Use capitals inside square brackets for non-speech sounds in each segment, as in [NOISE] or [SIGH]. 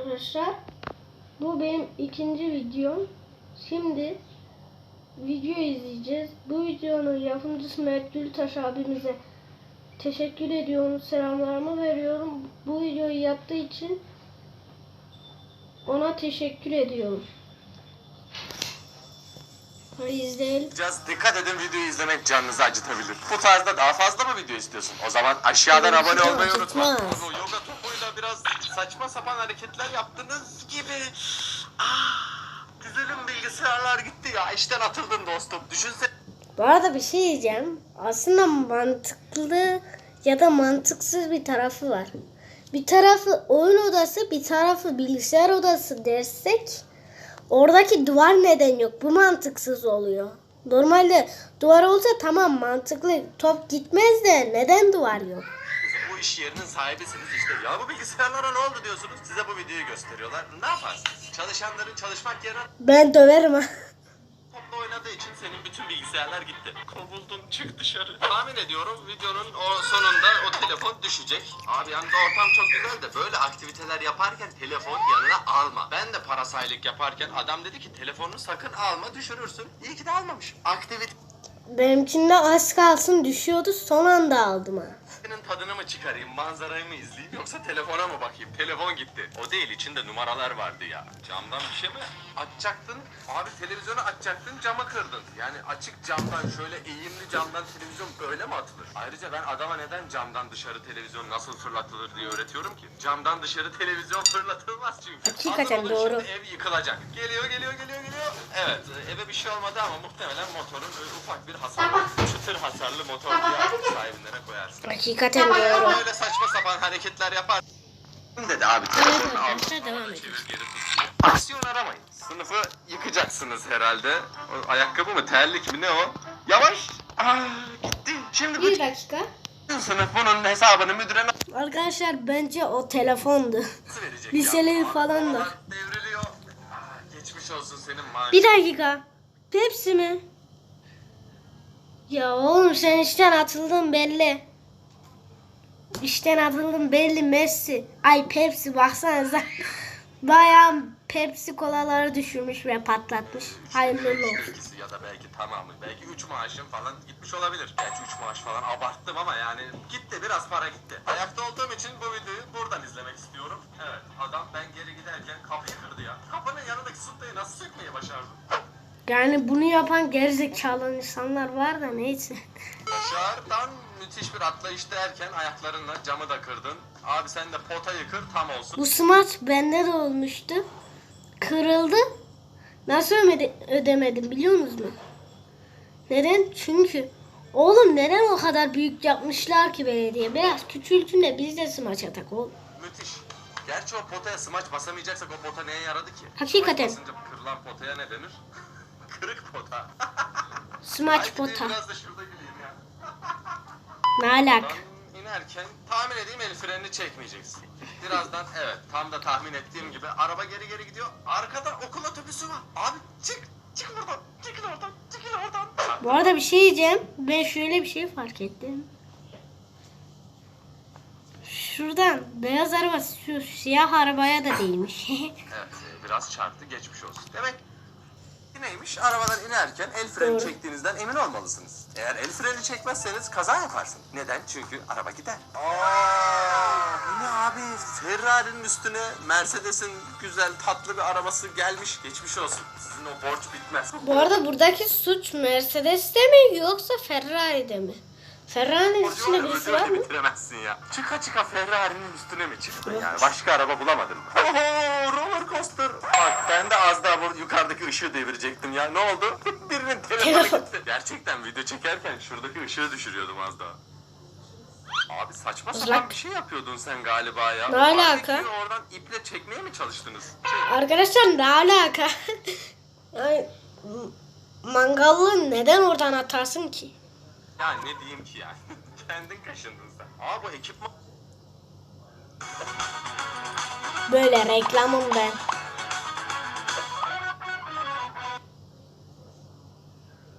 arkadaşlar. Bu benim ikinci videom. Şimdi video izleyeceğiz. Bu videonun yapımcısı Mert Gültaş abimize teşekkür ediyorum. Selamlarımı veriyorum. Bu videoyu yaptığı için ona teşekkür ediyorum. Hadi izleyelim. Biraz dikkat edin videoyu izlemek canınızı acıtabilir. Bu tarzda daha fazla mı video istiyorsun? O zaman aşağıdan abone olmayı unutma. Bunu yoga topuyla biraz saçma sapan hareketler yaptığınız gibi. Ah, güzelim bilgisayarlar gitti ya. İşten atıldın dostum. Düşünsene. Bu arada bir şey diyeceğim. Aslında mantıklı ya da mantıksız bir tarafı var. Bir tarafı oyun odası, bir tarafı bilgisayar odası dersek oradaki duvar neden yok? Bu mantıksız oluyor. Normalde duvar olsa tamam mantıklı top gitmez de neden duvar yok? İş yerinin sahibisiniz işte. Ya bu bilgisayarlara ne oldu diyorsunuz? Size bu videoyu gösteriyorlar. Ne yaparsınız? Çalışanların çalışmak yerine Ben döverim ha. topla oynadığı için senin bütün bilgisayarlar gitti. Kovuldun çık dışarı. Tahmin ediyorum videonun o sonunda o telefon düşecek. Abi yanında ortam çok güzel de böyle aktiviteler yaparken telefon yanına alma. Ben de parasaylık yaparken adam dedi ki telefonunu sakın alma düşürürsün. İyi ki de almamış. Aktivite Benimkinde az kalsın düşüyordu son anda aldım ha. Senin tadını mı çıkarayım, manzarayı mı izleyeyim yoksa telefona mı bakayım? Telefon gitti. O değil, içinde numaralar vardı ya. Camdan bir şey mi açacaktın? Abi televizyonu açacaktın, camı kırdın. Yani açık camdan, şöyle eğimli camdan televizyon böyle mi atılır? Ayrıca ben adama neden camdan dışarı televizyon nasıl fırlatılır diye öğretiyorum ki. Camdan dışarı televizyon fırlatılmaz çünkü. Hakikaten doğru. Şimdi ev yıkılacak. Geliyor, geliyor, geliyor, bir şey olmadı ama muhtemelen motorun ufak bir hasarı. Çıtır hasarlı motor diye sahibinden koyarsın. Hakikaten doğru. Böyle saçma sapan hareketler yapar. Dedi abi Evet telefonu al. arkadaşlar devam edelim. Çevir geri tut. Aksiyon aramayın. Sınıfı yıkacaksınız herhalde. O ayakkabı mı terlik mi ne o? Yavaş. Aa, gitti. Şimdi Bir bütün dakika. sınıf bunun hesabını müdüre Arkadaşlar bence o telefondu. ya? falan da. Devriliyor. Aa, geçmiş olsun senin maaşın. Bir dakika. Pepsi mi? Ya oğlum sen işten atıldın belli. İşten atıldın belli Messi. Ay Pepsi baksanıza. [LAUGHS] Bayağı Pepsi kolaları düşürmüş ve patlatmış. Hayırlı olsun. Ya da belki tamamı. Belki 3 maaşım falan gitmiş olabilir. Gerçi 3 maaş falan abarttım ama yani gitti biraz para gitti. Ayakta olduğum için bu videoyu buradan izlemek istiyorum. Evet adam ben geri giderken kapıyı kırdı ya. Kapının yanındaki sıntayı nasıl sökmeyi başardı? Yani bunu yapan gerizekalı insanlar var da neyse. Başardan müthiş bir atlayış derken ayaklarınla camı da kırdın. Abi sen de potayı kır tam olsun. Bu smart bende de olmuştu. Kırıldı. Nasıl ömede- ödemedim biliyor musunuz? Neden? Çünkü oğlum neden o kadar büyük yapmışlar ki belediye? Biraz küçültün de biz de smaç atak oğlum. Müthiş. Gerçi o potaya smaç basamayacaksak o pota neye yaradı ki? Hakikaten. Smaç basınca kırılan potaya ne denir? [LAUGHS] Kırık pota. Smaç pota. Biraz da şurada güleyim ya. Ne alaka? Ben inerken tahmin edeyim el frenini çekmeyeceksin. Birazdan evet tam da tahmin ettiğim gibi araba geri geri gidiyor. Arkada okul otobüsü var. Abi çık çık buradan çıkın oradan çıkın oradan. Bu arada bir şey diyeceğim. Ben şöyle bir şey fark ettim. Şuradan beyaz araba şu siyah arabaya da değmiş. [LAUGHS] Evet e, biraz çarptı geçmiş olsun. Demek neymiş? Arabadan inerken el freni Doğru. çektiğinizden emin olmalısınız. Eğer el freni çekmezseniz kaza yaparsın. Neden? Çünkü araba gider. Aa, bu ne abi? Ferrari'nin üstüne Mercedes'in güzel tatlı bir arabası gelmiş. Geçmiş olsun. Sizin o borç bitmez. Bu arada buradaki suç Mercedes'te mi yoksa Ferrari'de mi? Ferrari'nin ya, birisi var mı? bitiremezsin ya. Çıka çıka Ferrari'nin üstüne mi çıktın yani? Başka araba bulamadın mı? Oho roller coaster. Bak ben de az daha bu yukarıdaki ışığı devirecektim ya. Ne oldu? [LAUGHS] Birinin telefonu Telefon. gitti. Gerçekten video çekerken şuradaki ışığı düşürüyordum az daha. Abi saçma sapan Uzak. bir şey yapıyordun sen galiba ya. Ne O alaka? barbecue'yu oradan iple çekmeye mi çalıştınız? Şey, Arkadaşlar ne alaka? [LAUGHS] Ay, m- mangallı neden oradan atarsın ki? Ya ne diyeyim ki yani? [LAUGHS] Kendin kaşındın sen. Aa bu ekipman Böyle reklamım ben.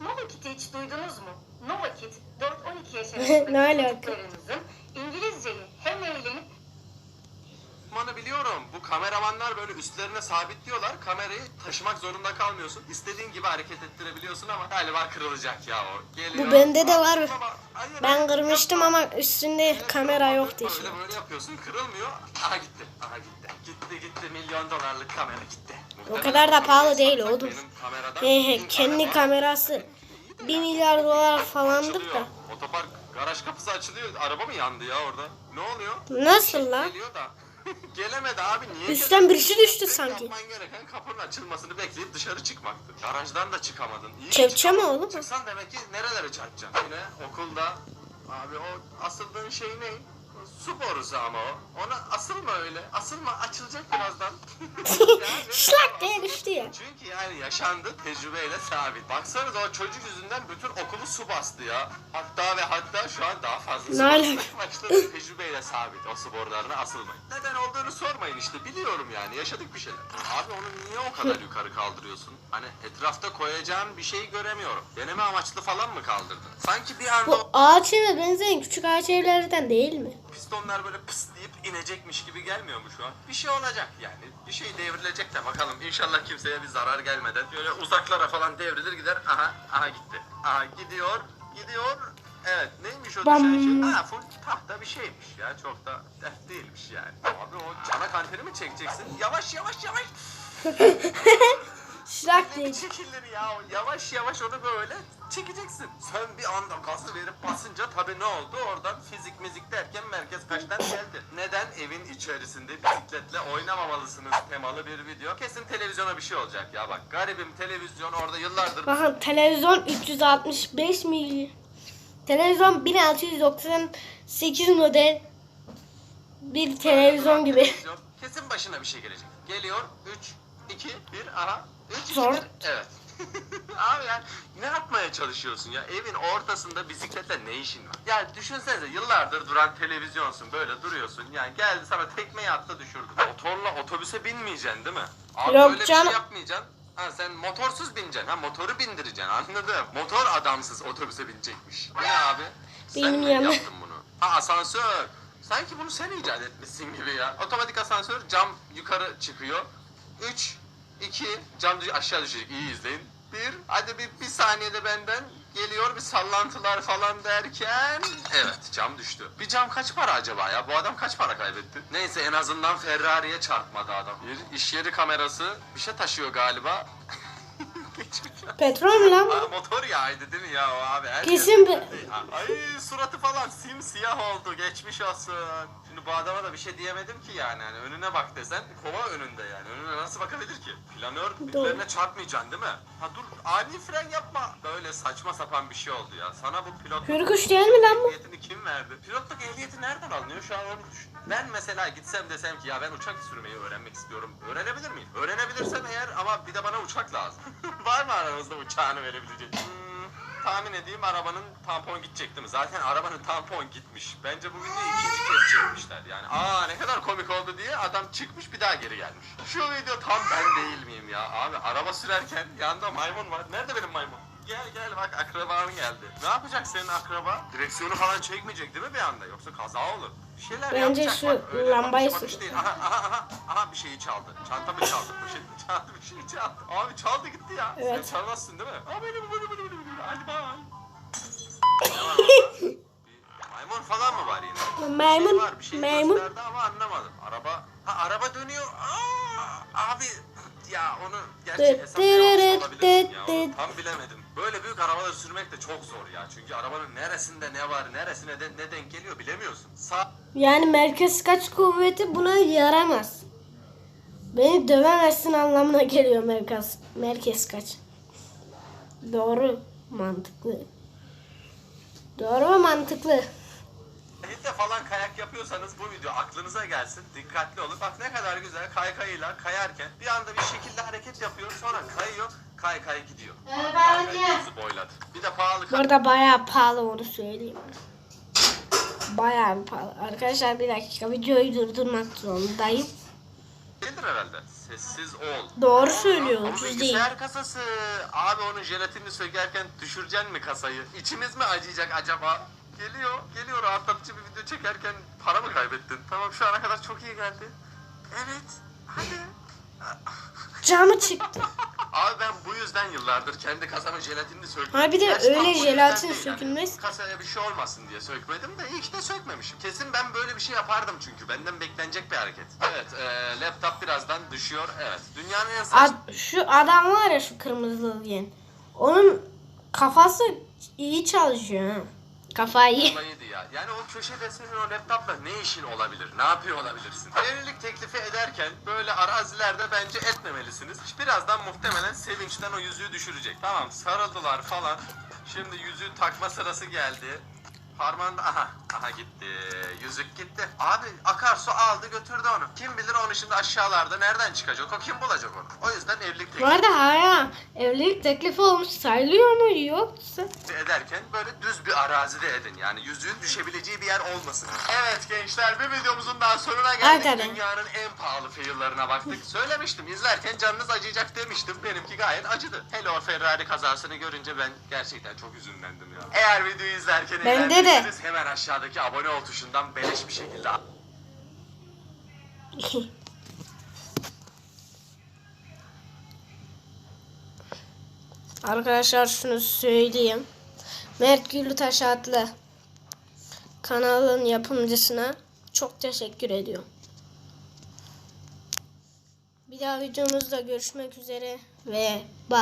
Nova Kit'i hiç duydunuz mu? Nova Kit 4-12 yaş arasındaki [LAUGHS] Ne alaka? İngilizceyi hem eğlenip ekipmanı biliyorum. Bu kameramanlar böyle üstlerine sabitliyorlar. Kamerayı taşımak zorunda kalmıyorsun. İstediğin gibi hareket ettirebiliyorsun ama galiba kırılacak ya o. Geliyor. Bu bende de var. Hayır, Ben kırmıştım yapma. ama üstünde kamera yoktu işte. Böyle böyle yapıyorsun kırılmıyor. Aha gitti. Aha gitti. Gitti gitti milyon dolarlık kamera gitti. O kadar da pahalı değil oğlum. He he kendi kamerası 1 milyar dolar falandır da. Otopark garaj kapısı açılıyor. Araba mı yandı ya orada? Ne oluyor? Nasıl lan? Geliyor da. [LAUGHS] Gelemedi abi niye? Üstten birisi düştü Tek sanki. Yapman gereken kapının açılmasını bekleyip dışarı çıkmaktı. Garajdan da çıkamadın. İyi ki Kepçe mi çıkamadın. oğlum? Çıksan demek ki nerelere çarpacaksın? Yine okulda. Abi o asıldığın şey ne? Su borusu ama o. Ona asılma öyle. Asılma açılacak birazdan. [LAUGHS] Yani Şlak diye çünkü yani yaşandı tecrübeyle sabit. Baksanıza o çocuk yüzünden bütün okulu su bastı ya. Hatta ve hatta şu an daha fazla su Ne bastı. alaka? Tecrübeyle sabit o su borularına asılmayın. Neden olduğunu sormayın işte biliyorum yani yaşadık bir şeyler. Abi onu niye o kadar yukarı kaldırıyorsun? Hani etrafta koyacağın bir şey göremiyorum. Deneme amaçlı falan mı kaldırdın? Sanki bir anda Bu ağaç eve benzeyen küçük ağaç evlerden değil mi? Pistonlar böyle pıs deyip inecekmiş gibi gelmiyor mu şu an? Bir şey olacak yani. Bir şey devrilecek de bakalım. İnşallah kimseye bir zarar gelmeden. Böyle uzaklara falan devrilir gider. Aha, aha gitti. Aha gidiyor, gidiyor. Evet neymiş o Bam. düşen şey? Ha full tahta bir şeymiş ya. Çok da dert değilmiş yani. Abi o çanak anteni mi çekeceksin? Yavaş yavaş yavaş. [LAUGHS] Diye. bir çekilir ya. Yavaş yavaş onu böyle çekeceksin. Sen bir anda gazı verip basınca tabii ne oldu? Oradan fizik müzik derken merkez kaçtan geldi. Neden evin içerisinde bisikletle oynamamalısınız temalı bir video? Kesin televizyona bir şey olacak ya bak. Garibim televizyon orada yıllardır Bakın televizyon 365 milyon. Televizyon 1698 model bir televizyon gibi. Televizyon Kesin başına bir şey gelecek. Geliyor 3, 2, 1 aha. 3, 2, Zor. 1 evet. [LAUGHS] Abi yani ne yapmaya çalışıyorsun ya? Evin ortasında bisikletle ne işin var? Ya düşünsenize yıllardır duran televizyonsun böyle duruyorsun. Yani geldi sana tekmeyi attı düşürdü. Motorla otobüse binmeyeceksin değil mi? Abi Yok böyle bir canım. şey yapmayacaksın. Ha sen motorsuz bineceksin. Ha motoru bindireceksin anladım. Motor adamsız otobüse binecekmiş. Ne abi? Sen mi Bilmiyorum. yaptın bunu? Ha asansör. Sanki bunu sen icat etmişsin gibi ya. Otomatik asansör cam yukarı çıkıyor. 3, 2, cam aşağı düşecek. İyi izleyin. 1, hadi bir, bir saniyede benden geliyor bir sallantılar falan derken evet cam düştü. Bir cam kaç para acaba ya? Bu adam kaç para kaybetti? Neyse en azından Ferrari'ye çarpmadı adam. Bir iş yeri kamerası bir şey taşıyor galiba. [LAUGHS] Petrol mü lan bu? motor yağıydı değil mi ya o abi? Her Kesin bir- [LAUGHS] Ay suratı falan simsiyah oldu. Geçmiş olsun. Şimdi bu adama da bir şey diyemedim ki yani. Hani önüne bak desen kova önünde yani. Önüne nasıl bakabilir ki? Planör birilerine çarpmayacaksın değil mi? Ha dur ani fren yapma. Böyle saçma sapan bir şey oldu ya. Sana bu pilot Hürkuş değil mi lan bu? ehliyetini kim verdi? Pilotluk ehliyeti nereden alınıyor şu an onu düşün. Ben mesela gitsem desem ki ya ben uçak sürmeyi öğrenmek istiyorum. Öğrenebilir miyim? Öğrenebilirsem eğer ama bir de bana uçak lazım. [LAUGHS] Var mı aranızda uçağını verebilecek? Hmm, tahmin edeyim arabanın tampon gidecek değil mi? Zaten arabanın tampon gitmiş. Bence bu videoyu ikinci kez çekmişler yani. Aa ne kadar komik oldu diye adam çıkmış bir daha geri gelmiş. Şu video tam ben değil miyim ya? Abi araba sürerken yanında maymun var. Nerede benim maymun? Gel gel bak akraban geldi. Ne yapacak senin akraba? Direksiyonu falan çekmeyecek değil mi bir anda? Yoksa kaza olur. Bir şeyler Bence yapacak şu bak. Öyle lambayı bakış bakış sür. değil. Aha, aha, aha, aha bir şeyi çaldı. Çantamı çaldı. Poşetimi çaldı. Bir şeyi çaldı. Abi çaldı gitti ya. Evet. Sen çalmazsın değil mi? Aa benim benim benim benim. Hadi bay. Maymun falan mı var yine? Maymun, Bir şey var, bir şey maymun. ama anlamadım. Araba, ha araba dönüyor. Aa, abi ya onu gerçi olabilirsin dıt ya. Onu tam bilemedim. Böyle büyük arabaları sürmek de çok zor ya. Çünkü arabanın neresinde ne var, neresine de, ne denk geliyor bilemiyorsun. Sağ Yani merkez kaç kuvveti buna yaramaz. Beni dövemezsin anlamına geliyor merkez, merkez kaç. Doğru, mantıklı. Doğru ve mantıklı. Sahilde falan kayak yapıyorsanız bu video aklınıza gelsin. Dikkatli olun. Bak ne kadar güzel kaykayıyla kayarken bir anda bir şekilde hareket yapıyor. Sonra kayıyor. Kay kay gidiyor. Kaykayı boyladı. Bir de pahalı Bu arada bayağı pahalı onu söyleyeyim. Bayağı pahalı. Arkadaşlar bir dakika videoyu durdurmak zorundayım. Değildir herhalde. Sessiz ol. Doğru söylüyor, Ama ucuz değil. bilgisayar kasası. Abi onun jelatinini sökerken düşüreceksin mi kasayı? İçimiz mi acıyacak acaba? Geliyor, geliyor rahatlatıcı bir video çekerken para mı kaybettin? Tamam şu ana kadar çok iyi geldi. Evet. Camı çıktı. [LAUGHS] Abi ben bu yüzden yıllardır kendi kasamın jelatinini sökmedim. Ha bir de Gerçi öyle tam bu yüzden jelatin değil yani. sökülmez. kasaya bir şey olmasın diye sökmedim de iyi ki de sökmemişim. Kesin ben böyle bir şey yapardım çünkü. Benden beklenecek bir hareket. Evet e, laptop birazdan düşüyor. Evet. Dünyanın en saçma... Ad- şu adam var ya şu kırmızılı diyen. Onun kafası iyi çalışıyor ha. Kafayı. olayıydı ya. Yani o köşede senin o laptopla ne işin olabilir? Ne yapıyor olabilirsin? Evlilik teklifi ederken böyle arazilerde bence etmemelisiniz. Birazdan muhtemelen sevinçten o yüzüğü düşürecek. Tamam sarıldılar falan. Şimdi yüzüğü takma sırası geldi. Parmağında aha aha gitti. Yüzük gitti. Abi akarsu aldı götürdü onu. Kim bilir onu şimdi aşağılarda nereden çıkacak? O kim bulacak onu? O yüzden evlilik Bu teklifi arada hala evlilik teklifi olmuş sayılıyor mu yoksa? ederken böyle düz bir arazide edin. Yani yüzüğün düşebileceği bir yer olmasın. Evet gençler bir videomuzun daha sonuna geldik. Hadi. Dünyanın en pahalı fail'larına baktık. Söylemiştim izlerken canınız acıyacak demiştim. Benimki gayet acıdı. Hele o Ferrari kazasını görünce ben gerçekten çok üzünlendim ya. Eğer videoyu izlerken Bende de. eğlendiyseniz hemen aşağıdaki abone ol tuşundan beleş bir şekilde [LAUGHS] Arkadaşlar şunu söyleyeyim. Mert Gültaş adlı kanalın yapımcısına çok teşekkür ediyorum. Bir daha videomuzda görüşmek üzere ve bye.